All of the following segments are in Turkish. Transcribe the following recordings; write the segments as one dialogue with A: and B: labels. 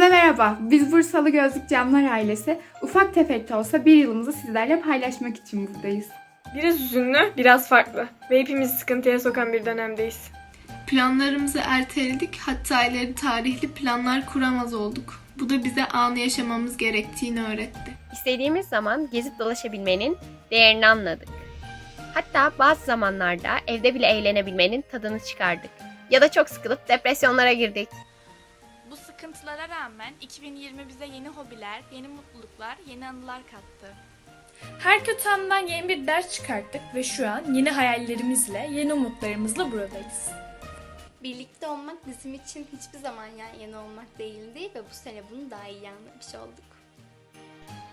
A: Herkese merhaba. Biz Bursalı Gözlük Camlar ailesi. Ufak tefek de olsa bir yılımızı sizlerle paylaşmak için buradayız.
B: Biraz üzünlü, biraz farklı ve hepimizi sıkıntıya sokan bir dönemdeyiz.
C: Planlarımızı erteledik, hatta ileri tarihli planlar kuramaz olduk. Bu da bize anı yaşamamız gerektiğini öğretti.
D: İstediğimiz zaman gezip dolaşabilmenin değerini anladık. Hatta bazı zamanlarda evde bile eğlenebilmenin tadını çıkardık. Ya da çok sıkılıp depresyonlara girdik.
E: Sıkıntılara rağmen 2020 bize yeni hobiler, yeni mutluluklar, yeni anılar kattı.
F: Her kötü andan yeni bir ders çıkarttık ve şu an yeni hayallerimizle, yeni umutlarımızla buradayız.
G: Birlikte olmak bizim için hiçbir zaman yan yana olmak değildi ve bu sene bunu daha iyi anlamış olduk.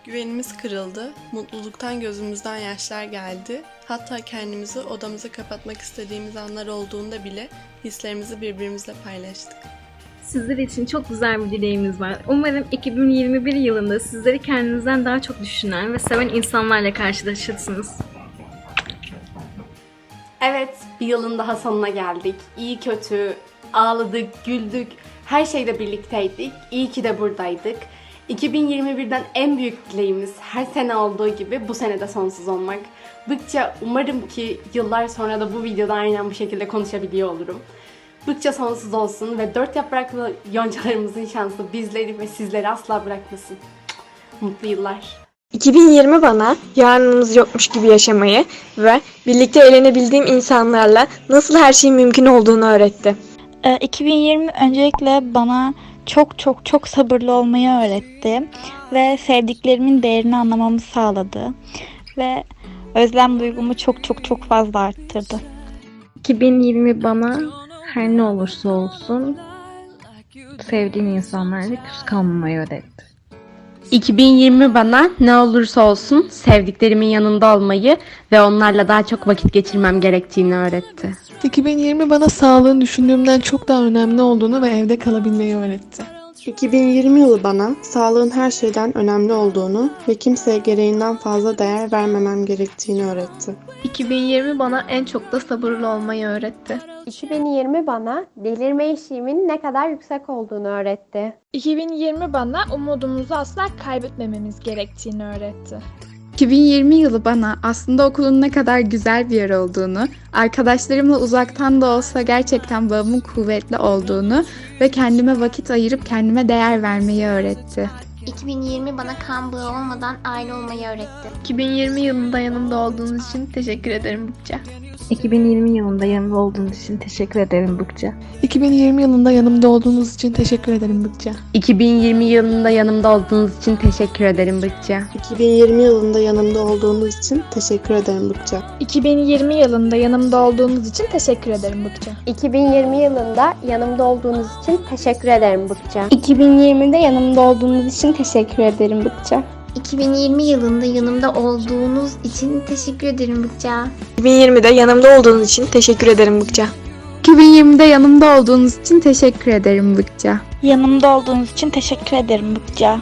H: Güvenimiz kırıldı, mutluluktan gözümüzden yaşlar geldi. Hatta kendimizi odamıza kapatmak istediğimiz anlar olduğunda bile hislerimizi birbirimizle paylaştık.
I: Sizler için çok güzel bir dileğimiz var. Umarım 2021 yılında sizleri kendinizden daha çok düşünen ve seven insanlarla karşılaşırsınız.
J: Evet, bir yılın daha sonuna geldik. İyi kötü, ağladık, güldük, her şeyde birlikteydik. İyi ki de buradaydık. 2021'den en büyük dileğimiz her sene olduğu gibi bu sene de sonsuz olmak. Bıkça umarım ki yıllar sonra da bu videoda aynen bu şekilde konuşabiliyor olurum. Bıkça sonsuz olsun ve dört yapraklı yoncalarımızın şansı bizleri ve sizleri asla bırakmasın. Mutlu yıllar.
B: 2020 bana yarınımız yokmuş gibi yaşamayı ve birlikte eğlenebildiğim insanlarla nasıl her şeyin mümkün olduğunu öğretti.
K: 2020 Ee, öncelikle bana çok çok çok sabırlı olmayı öğretti ve sevdiklerimin değerini anlamamı sağladı ve özlem duygumu çok çok çok fazla arttırdı.
I: 2020 bana her ne olursa olsun sevdiğim insanlarla küs kalmamayı öğretti.
L: 2020 bana ne olursa olsun sevdiklerimin yanında olmayı ve onlarla daha çok vakit geçirmem gerektiğini öğretti.
M: 2020 bana sağlığın düşündüğümden çok daha önemli olduğunu ve evde kalabilmeyi öğretti.
H: 2020 yılı bana sağlığın her şeyden önemli olduğunu ve kimseye gereğinden fazla değer vermemem gerektiğini öğretti.
C: 2020 bana en çok da sabırlı olmayı öğretti.
D: 2020 bana delirme eşiğimin ne kadar yüksek olduğunu öğretti.
F: 2020 bana umudumuzu asla kaybetmememiz gerektiğini öğretti.
A: 2020 yılı bana aslında okulun ne kadar güzel bir yer olduğunu, arkadaşlarımla uzaktan da olsa gerçekten bağımın kuvvetli olduğunu ve kendime vakit ayırıp kendime değer vermeyi öğretti.
G: 2020 bana kan bağı olmadan aile olmayı öğretti.
C: 2020 yılında yanımda olduğunuz için teşekkür ederim Bıkça.
I: 2020 yılında yanımda olduğunuz için teşekkür ederim Bıkça.
M: 2020 yılında yanımda olduğunuz için teşekkür ederim Bıkça.
L: 2020 yılında yanımda olduğunuz için teşekkür ederim Bıkça.
H: 2020 yılında yanımda olduğunuz için teşekkür ederim Bıkça.
F: 2020 yılında yanımda olduğunuz için teşekkür ederim Bıkça.
D: 2020 yılında yanımda olduğunuz için teşekkür ederim Bıkça.
G: 2020'de yanımda olduğunuz için teşekkür ederim Bıkça. 2020 yılında yanımda olduğunuz için teşekkür ederim Bıkça.
B: 2020'de yanımda olduğunuz için teşekkür ederim Bıkça.
A: 2020'de yanımda olduğunuz için teşekkür ederim Bıkça.
K: Yanımda olduğunuz için teşekkür ederim Bıkça.